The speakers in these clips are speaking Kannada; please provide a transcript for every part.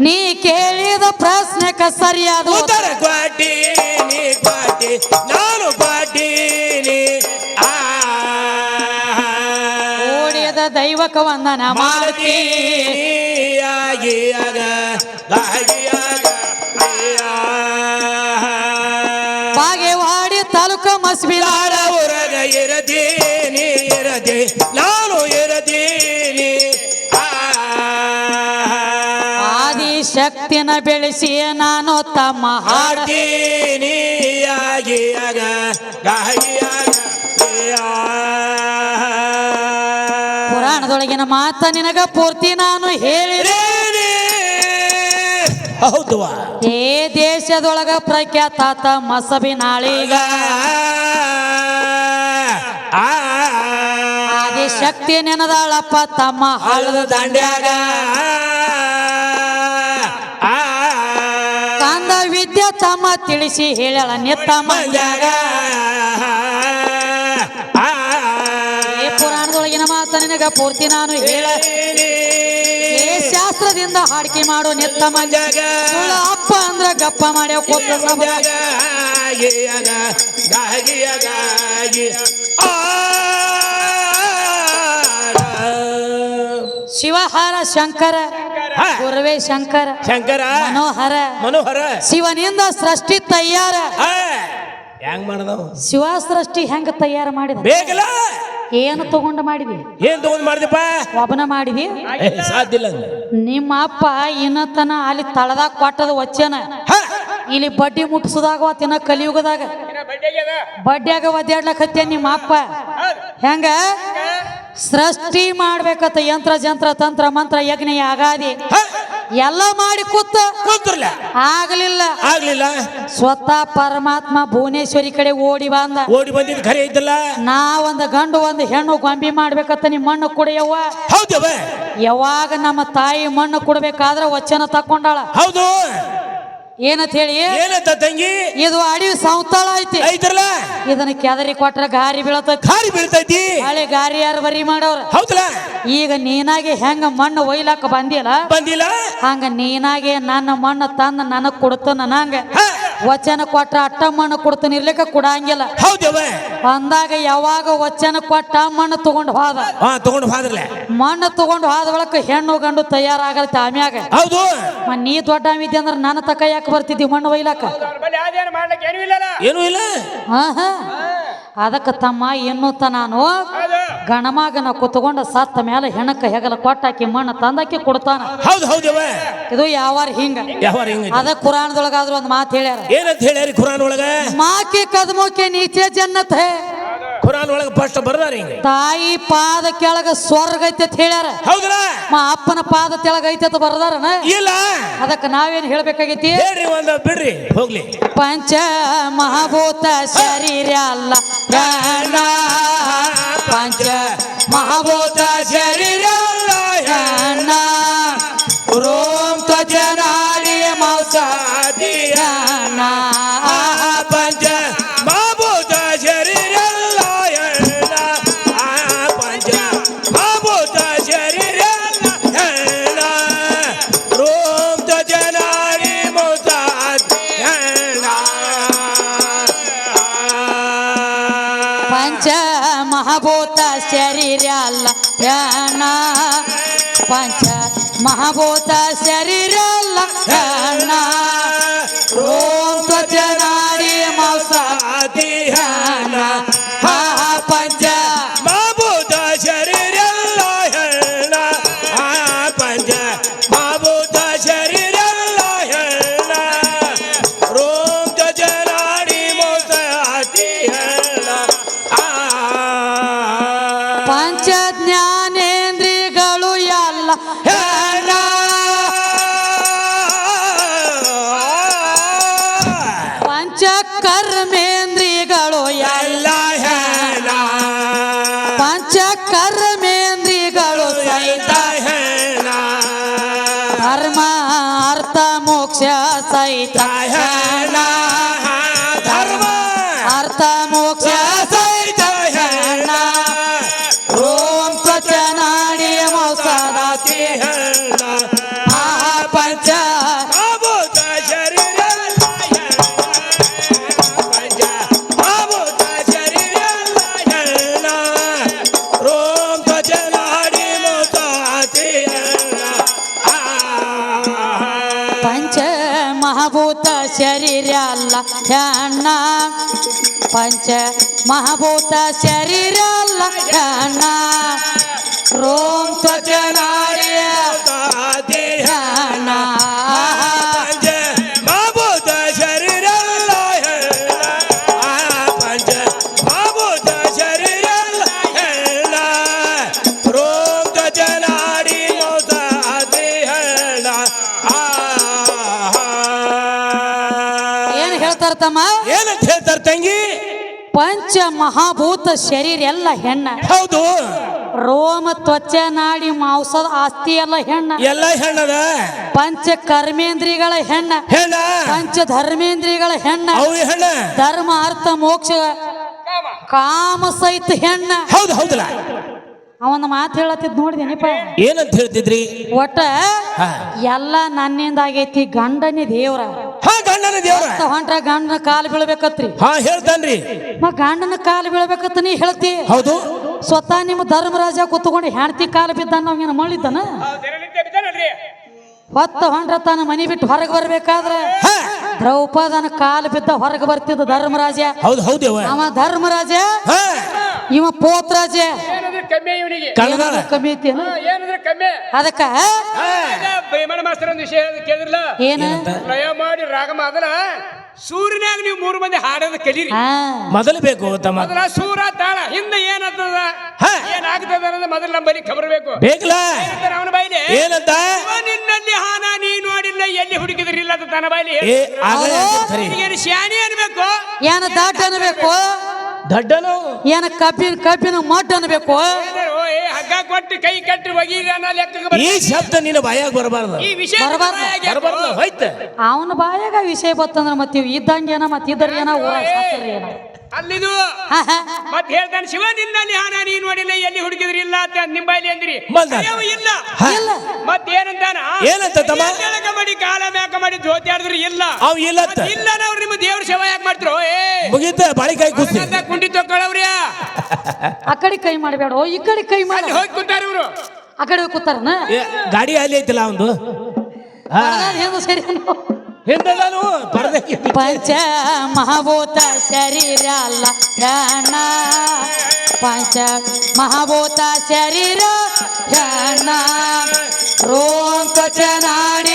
ನೀ ಕೇಳಿದ ಪ್ರಶ್ನೆಕ ಸರಿಯಾದ ಉತ್ತರ. ಉತ್ತರ ನೀ ಕ್ವಾಟಿ ನಾನು ಕ್ವಾಟೀನಿ ಆ. ಓಡಿಯದ ದೈವಕ ವಂದನ ಮಾಡ್ತಿ ಇರದೀನಿ ಇರದೆ ನಾನು ಇರದೇನೆ ಆ. ಆದಿ ಶಕ್ತಿನ ಬೆಳೆಸಿ ನಾನು ತಮ್ಮ ಹಾಡ. ಹಾಡ್ತೀನಿ ಆಗ ಪುರಾಣದೊಳಗಿನ ಮಾತ ನಿನಗ ಪೂರ್ತಿ ನಾನು ಹೇಳಿದೆ. ಹೌದು ಏ ದೇಶದೊಳಗ ಪ್ರಖ್ಯಾತ ಮಸಬಿ ನಾಳೀಗ. ಆದಿ ಶಕ್ತಿ ನೆನದಾಳಪ್ಪ ತಮ್ಮ ಹಳದ ದಂಡ್ಯಾಗ. ಕಾಂದ ವಿದ್ಯೆ ತಮ್ಮ ತಿಳಿಸಿ ಹೇಳಳ ನಿತ್ತ ಮಂದ್ಯಾಗ ಪುರಾಣದೊಳಗಿನ ಮಾತ ನಿನಗ ಪೂರ್ತಿ ನಾನು ಹೇಳ. ಶಾಸ್ತ್ರದಿಂದ ಹಾಡಿಕೆ ಮಾಡು ನಿತ್ತ ಮಂದ್ಯಾಗ ಅಪ್ಪ ಅಂದ್ರ ಗಪ್ಪ ಮಾಡ್ಯಾವ ಕೊತ್ತ ಸಭ ಶಂಕರ. ಗುರುವೇ ಶಂಕರ ಶಂಕರ. ಮನೋಹರ ಮನೋಹರ. ಶಿವನಿಂದ ಸೃಷ್ಟಿ ತಯಾರ. ಹಾ. ಹೆಂಗ್ ಮಾಡಿದ ಶಿವ ಸೃಷ್ಟಿ ಹೆಂಗ ತಯಾರ ಮಾಡಿದ? ಬೇಕಲ್ಲ. ಏನು ತಗೊಂಡು ಮಾಡಿದಿ? ಏನ್ ತಗೊಂಡ್ ಮಾಡಿದಪ್ಪ ಒಬ್ಬನ ಮಾಡಿದಿ? ಏ, ಸಾಧ್ಯ ಇಲ್ಲ ನಿಮ್ಮ ಅಪ್ಪ ಇನ್ನತನ ಅಲ್ಲಿ ತಳದಾಗ ಕೊಟ್ಟದ ವಚನ. ಹಾ. ಇಲ್ಲಿ ಬಡ್ಡಿ ಮುಟ್ಟಿಸೋದಾಗ ತಿನ್ನ ಕಲಿಯುಗದಾಗ. ಬಡ್ಡಿಯಾಗ ಒದ್ದಾಡ್ಲಕತ್ಯ ನಿಮ್ಮ ಅಪ್ಪ ಹೆಂಗ? ಸೃಷ್ಟಿ ಮಾಡ್ಬೇಕತ್ತ ಯಂತ್ರ ಜಂತ್ರ ತಂತ್ರ ಮಂತ್ರ ಯಜ್ಞ ಅಗಾದಿ ಎಲ್ಲ ಮಾಡಿ ಕೂತ ಕೂತ್ರಲ್ಲ ಆಗಲಿಲ್ಲ. ಆಗ್ಲಿಲ್ಲ? ಸ್ವತಃ ಪರಮಾತ್ಮ ಭುವನೇಶ್ವರಿ ಕಡೆ ಓಡಿ ಬಂದ. ಓಡಿ ಬಂದಿದ್ ಖರೆ ಇದ್ದಲ್ಲ? ನಾ ಒಂದು ಗಂಡು ಒಂದು ಹೆಣ್ಣು ಗೊಂಬಿ ಮಾಡ್ಬೇಕತ್ತ ನಿಮ್ಮ ಮಣ್ಣು ಕುಡಿಯವ್ವ. ಹೌದವ ಯಾವಾಗ ನಮ್ಮ ತಾಯಿ ಮಣ್ಣು ಕೊಡ್ಬೇಕಾದ್ರ ವಚನ ತಕೊಂಡಾಳ ಹೌದು. ಏನಂತ ಹೇಳಿ? ಏನಂತ ತಂಗಿ? ಇದು ಅಡಿ ಸಂತಾಳ ಐತ್ರಲ್ಲ ಇದನ್ನ ಕೆದರಿ ಕೊಟ್ರ ಗಾರಿ ಬೀಳತೈತಿ ಖಾರಿ ಬೀಳ್ತೈತಿ? ಹಳೆ ಗಾರಿ ಯಾರು ಬರಿ ಮಾಡೋರು? ಹೌದಲ್ಲ? ಈಗ ನೀನಾಗೆ ಹೆಂಗ ಮಣ್ಣು ಒಯ್ಲಾಕ ಬಂದಿಲ್ಲ ಬಂದಿಲ್ಲ? ಹಂಗ ನೀನಾಗೆ ನನ್ನ ಮಣ್ಣು ತಂದ ನನಗ್ ಕೊಡ್ತಾನ ನಂಗ. ವಚನ ಕೊಟ್ರ ಅಟ್ಟ ಮಣ್ಣು ಕೊಡ್ತಾನ ಇರ್ಲಿಕ್ಕ ಕೊಡಂಗಿಲ್ಲ. ಹೌದವ? ಅಂದಾಗ ಯಾವಾಗ ವಚನ ಕೊಟ್ಟ ಮಣ್ಣು ತಗೊಂಡು ಹೋದ? ಹಾ ತಗೊಂಡು ಹೋದ್ರಲ್ಲ. ಮಣ್ಣು ತಗೊಂಡು ಹೋದ ಬಳಕ ಹೆಣ್ಣು ಗಂಡು ತಯಾರಾಗತ್ತೆ ಆಮ್ಯಾಗ. ಹೌದು. ಮ ನೀ ದೊಡ್ಡ ಅಂದ್ರೆ ನನ್ನ ತಕ ಯಾಕೆ ಬರ್ತಿದ್ದಿ ಮಣ್ಣು ಒಯ್ಲಾಕ? ಅದೇನು ಮಾಡ್ಲಿಕ್ಕೆ ಏನೂ ಇಲ್ಲಲ್ಲ. ಏನೂ ಇಲ್ಲ. ಅದಕ್ಕೆ ಅದಕ್ಕ ತಮ್ಮ ಎನ್ನುತ್ತ ನಾನು. ಗಣಮಾಗನ ಕುತ್ಕೊಂಡ ಸತ್ತ ಮೇಲೆ ಹೆಣಕ್ಕ ಹೆಗಲ ಕೊಟ್ಟಾಕಿ ಮಣ್ಣು ತಂದಾಕಿ ಕೊಡ್ತಾನ. ಹೌದು ಹೌದು ಇದು ಯಾವಾರ ಹಿಂಗ. ಯಾವ ಹಿಂಗ ಅದ ಕುರಾಣದೊಳಗಾದ್ರು ಒಂದು ಮಾತು ಹೇಳ್ಯಾರ. ಏನಂತ ಹೇಳ್ಯಾರಿ ಕುರಾನ್ ಒಳಗ ಮಾಕೆ ಕದಮೋಕೆ ನೀಚೆ ಜನ್ನತ್. ಹೇ ಒಳಗೆ ಫಸ್ಟ್ ಬರ್ದಾರ ಹಿಂಗ. ತಾಯಿ ಪಾದ ಕೆಳಗ ಸ್ವರ್ಗ ಐತೆ ಅಂತ ಹೇಳ್ಯಾರ. ಹೌದಲ್ಲ? ಮಾ ಅಪ್ಪನ ಪಾದ ಕೆಳಗ ಐತೆ ಅಂತ ಬರ್ದಾರನ? ಇಲ್ಲ. ಅದಕ್ಕೆ ನಾವೇನ್ ಹೇಳ್ಬೇಕಾಗೈತಿ? ಹೇಳ್ರಿ ಒಂದ ಬಿಡ್ರಿ ಹೋಗ್ಲಿ. ಪಂಚ ಮಹಾಭೂತ ಶರೀರ ಅಲ್ಲ ಪ್ರಾಣ. ಪಂಚ ಮಹಾಭೂತ ಶರೀರ ಶರೀರ ಅಲ್ಲ ಪ್ರಾಣ. ಪಂಚ ಮಹಾಭೂತ ಶರೀರಲ್ಲ ಪ್ರಾಣ. ইনশাআল্লাহ ಶರೀರ ಅಲ್ಲ ಅಣ್ಣ ಪಂಚ ಮಹಾಭೂತ ಶರೀರ ಅಲ್ಲ ಅಣ್ಣ ರೋಮ್ ತ್ವಚ ಮಹಾಭೂತ ಶರೀರ ಎಲ್ಲ ಹೆಣ್ಣ. ಹೌದು. ರೋಮ ತ್ವಚ ನಾಡಿ ಮಾಂಸದ ಆಸ್ತಿ ಎಲ್ಲ ಹೆಣ್ಣ. ಎಲ್ಲ ಹೆಣ್ಣದ. ಪಂಚ ಕರ್ಮೇಂದ್ರಿಗಳ ಹೆಣ್ಣ. ಹೆಣ್ಣ. ಪಂಚ ಧರ್ಮೇಂದ್ರಿಗಳ ಹೆಣ್ಣ. ಅವು ಹೆಣ್ಣ. ಧರ್ಮ ಅರ್ಥ ಮೋಕ್ಷ ಕಾಮ ಸಹಿತ ಹೆಣ್ಣ. ಹೌದು ಹೌದಲ್ಲ. ಅವನ ಮಾತು ಹೇಳತ್ತಿದ್ ನೋಡಿದ ಏನಂತ ಹೇಳ್ತಿದ್ರಿ? ಒಟ್ಟ ಹಾ. ಎಲ್ಲ ನನ್ನಿಂದ ಆಗೈತಿ ಗಂಡನೇ ದೇವ್ರ. ಹಾ ದೇವ್ರ? ಹೊಂಟ್ರ ಗಂಡನ ಕಾಲು ಬೀಳ್ಬೇಕತ್ರಿ. ಹಾ ಹೇಳ್ತಾನ್ರಿ. ಮ ಗಂಡನ ಕಾಲು ಬೀಳ್ಬೇಕತ್ತ ನೀ ಹೇಳ್ತಿ. ಹೌದು. ಸ್ವತಃ ನಿಮ್ಮ ಧರ್ಮರಾಜ ಕೂತ್ಕೊಂಡು ಹೆಂಡತಿ ಕಾಲು ಬಿದ್ದಾನ ನಾವೇನು ಮಾಡಿದ್ದಾನ ಹೌದ್ ಹೊತ್ತ ಹೊಂಡ್ರ ತಾನ ಮನಿ ಬಿಟ್ಟು ಹೊರಗೆ ಬರ್ಬೇಕಾದ್ರೆ ದ್ರೌಪದನ ಕಾಲು ಬಿದ್ದ ಹೊರಗೆ ಬರ್ತಿದ್ದ ಧರ್ಮರಾಜ. ಹೌದು ಹೌದೇವ ಅವ ಧರ್ಮರಾಜ ಇವ ಪೋತ್ರಾಜ. ಕಮ್ಮಿ ಇವನಿಗೆ. ಕಳ್ದಾಳ. ಏನಾದ್ರು ಕಮ್ಮಿ ಐತೇನು ಏನಂದ್ರೆ ಕಮ್ಮಿ. ಅದಕ್ಕ ಭೀಮನ ಮಾಸ್ತರ್ ಒಂದು ವಿಷಯ ಕೇಳಿದ್ರಲ್ಲ? ಏನ? ಪ್ರಯ ಮಾಡಿ ರಾಗಮ ಅದಲ್ಲ ಸೂರ್ಯನಾಗ ನೀವು ಮೂರು ಮಂದಿ ಹಾಡೋದು ಕಲೀರಿ. ಮೊದಲು ಬೇಕು ತಮ್ಮ ಮೊದಲ ಸೂರ ತಾಳ ಹಿಂದೆ ಏನಾಗ್ತದ. ಏನಾಗ್ತದ ಅನ್ನೋದು ಮೊದಲು ನಂಬಲ್ಲಿ ಖಬರ್ ಬೇಕು. ಬೇಕಲ್ಲ? ಅವನ ಬಾಯಿಲಿ? ಏನಂತ? "ಇವ ನಿನ್ನಲ್ಲಿ ಹಾನ ನೀ ನೋಡಿಲ್ಲ ಎಲ್ಲಿ ಹುಡುಕಿದ್ರಿಲ್ಲ ಅಂತ ತನ್ನ ಬಾಯಿಲಿ. ಶಾಣಿ ಅನ್ಬೇಕು? ಏನ ದಾಟ ಅನ್ಬೇಕು? ದಡ್ಡನು? ಏನ ಕಬ್ಬಿನ ಕಬ್ಬಿನ ಮಡ್ ಅನ್ಬೇಕು? ಓ, ಏ ಹಗ್ಗ ಕೊಟ್ಟು ಕೈ ಕಟ್ಟಿ ಲೆಕ್ಕಕ್ಕೆ ಈ. ಶಬ್ದ ನಿನ್ನ ಬಾಯಾಗ ಬರಬಾರ್ದು. ಈ ವಿಷಯ ಬರಬಾರ್ದು. ಬರಬಾರ್ದು ಹೋಯ್ತು. ಅವನ ಬಾಯಾಗ ವಿಷಯ ಬತ್ತಂದ್ರ ಮತ್ತೆ ಇದ್ದಂಗೆ ಇದ್ದಂಗೇನ ಮತ್ ಇದ್ರ ಏನ ಊರಾಗ ಏನ? ಅಲ್ಲಿದು. ಹಾ, ಹಾ. ಮತ್ ಹೇಳ್ತಾನೆ ಶಿವ ನಿನ್ನಲ್ಲಿ ಹಾನ ನೀ ನೋಡಿಲ್ಲ ಎಲ್ಲಿ ಹುಡುಕಿದ್ರಿ ಇಲ್ಲ ಅಂತ ನಿಮ್ ಅಂದ್ರಿ. ಬಂದ. ಅಯ್ಯೋ, ಇಲ್ಲ. ಇಲ್ಲ ಮತ್ ಏನಂತಾನ? ಏನಂತ ತಮ್ಮ? ಮಾಡಿ ಕಾಲ ಮ್ಯಾಕ ಮಾಡಿ ಜ್ಯೋತಿ ಆಡಿದ್ರಿ ಇಲ್ಲ. ಅವ್ ಇಲ್ಲತ್ತ ಮತ್ ಇಲ್ಲ ಅವ್ರು ನಿಮ್ಮ ದೇವ್ರ ಸೇವೆ ಯಾಕೆ ಮಾಡ್ತಿರೋ? ಏ. ಮುಗೀತ ಬಾಳಿಕಾಯಿ ಕೂತಿ ಅಂತ ಕುಂಡಿ ತೊಗೊಳವ್ರಿ ಆ ಕಡೆ ಕೈ ಮಾಡಬೇಡ ಈ ಕಡೆ ಕೈ ಮಾಡ. ಅಲ್ಲಿ ಹೋಗಿ ಕುತ್ತಾರ ಇವರು. ಆ ಕಡೆ ಹೋಗಿ ಕೂತಾರನ? ಗಾಡಿ ಅಲ್ಲಿ ಐತಿಲ್ಲ ಒಂದು ಹಾ ಏನು ಸರಿ ಅನ್ನೋ. ಹಿಂದೆಲ್ಲಾನು ಪರದೆ ಪಂಚ ಮಹಾಭೂತ ಶರೀರ ಅಲ್ಲ ಪಂಚ ಮಹಾಭೂತ ಶರೀರ ಹೆಣ್ಣ ರೋಂಕ ಚನಾಡಿಯ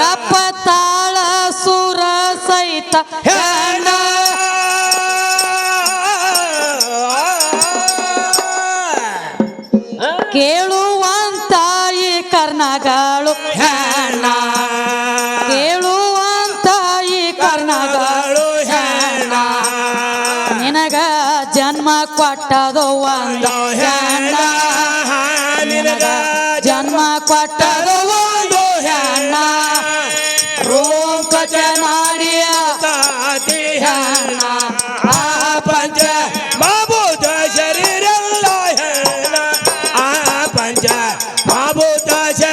ಡಪ್ಪ ತಾಳ ಸುರ ಸಹಿತ ಹೆಣ್ಣ. ಕೇಳುವಂತ ಈ ಕರ್ಣಗಳು. ಹೆಣ್ಣ. ಕೇಳುವಂತ ಈ ಕರ್ಣಗಳು. ಹೆಣ್ಣ. ನಿನಗ ಜನ್ಮ ಕೊಟ್ಟದು ಒಂದು ಹೆಣ್ಣ. ನಿನಗ ಜನ್ಮ ಕೊಟ್ಟದು ta cha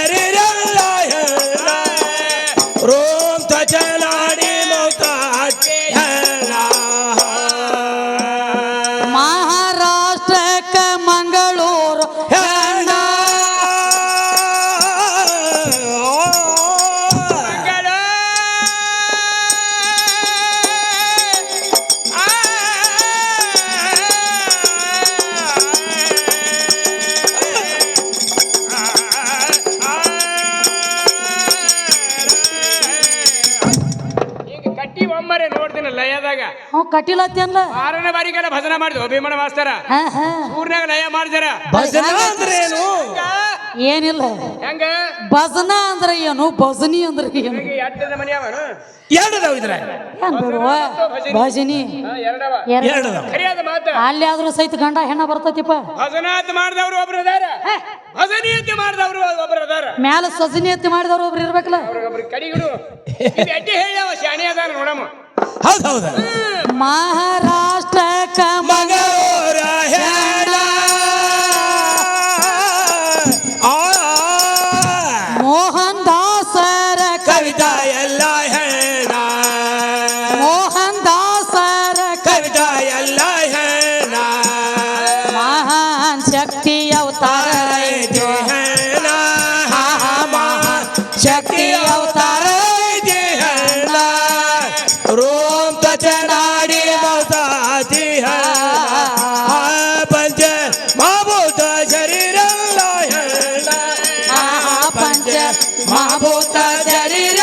ಕಟೀಲ ಅವ್ ಅನ್ಲ ಆರನೇ ಬಾರಿಗೆಲ್ಲ ಭಜನೆ ಮಾಡಿದ್ವು ಭೀಮನ ಮಾಸ್ತರ. ಹಾ ಹಾ. ಊರ್ನಾಗ ಲಯ ಮಾಡ್ತಾರ ಭಜನ ಅಂದ್ರೆ ಏನು? ಏನಿಲ್ಲ. ಹೆಂಗ? ಭಜನ ಅಂದ್ರೆ ಏನು? ಭಜನಿ ಅಂದ್ರೆ ಏನು? ಈಗ ಎಟ್ಟದ ಮನಿ ಅವನು ಎರಡು ಅದಾವ ಇದ್ರ. ಏನ್ ಬಿಡುವ ಭಜನಿ ಎರಡವ. ಎರಡ್- ಅದಾವ ಖರಿಯಾದ ಅಲ್ಲಿ ಆದ್ರೂ ಸಹಿತ ಗಂಡ ಹೆಣ್ಣ ಬರ್ತತಿಪ್ಪ. ಭಜನಾತ್ ಮಾಡಿದವ್ರು ಒಬ್ರು ಅದಾರ. ಭಜನೀಯತೆ ಮಾಡಿದವ್ರು ಒಬ್ರು ಅದಾರ. ಮ್ಯಾಲ ಸಜನಿ ಎತ್ತಿ ಮಾಡಿದವ್ರು ಒಬ್ರು ಇರ್ಬೇಕಲ್ಲ. ಅವ್ರಿಗೊಬ್ರು ಕಡಿಗರು. ಇದು ಅಡ್ಡಿ ಹೇಳವ ಶಾಣಿ ಅದಾರ ನೋಡಮ್ಮ. ಹೌದು ಹೌದು ಮಹಾರಾಷ್ಟ್ರಕ್ಕ মাহবুত জারির